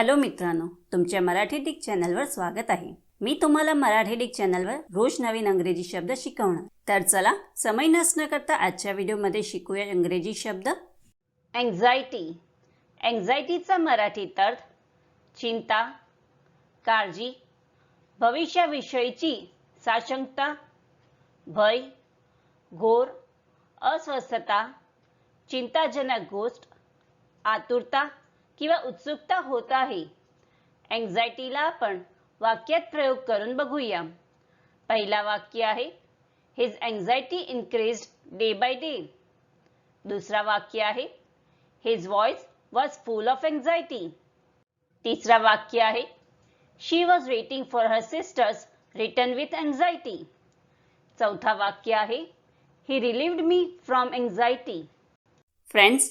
Hello मित्रांनो तुमच्या Marathi Dick चॅनलवर स्वागत आहे. मी तुम्हाला मराठी डिक चॅनलवर रोज नवीन अंग्रेजी शब्द शिकवणार. तर चला समय नसणं करता आजच्या व्हिडिओमध्ये शिकूया इंग्रजी शब्द. अँझायटी अँझायटीचा मराठीत अर्थ चिंता काळजी भविष्याविषयीची साशंकता भय घोर अस्वस्थता चिंताजनक गोष्ट आतुरता किंवा उत्सुकता होत आहे. अँझायटीला आपण वाक्यात प्रयोग करून बघूया. पहिला वाक्य आहे his anxiety increase day by day दुसरा वाक्य आहे his voice was full of anxiety तिसरा वाक्य आहे she was waiting for her sisters return with anxiety चौथा वाक्य आहे he relieved me from anxiety friends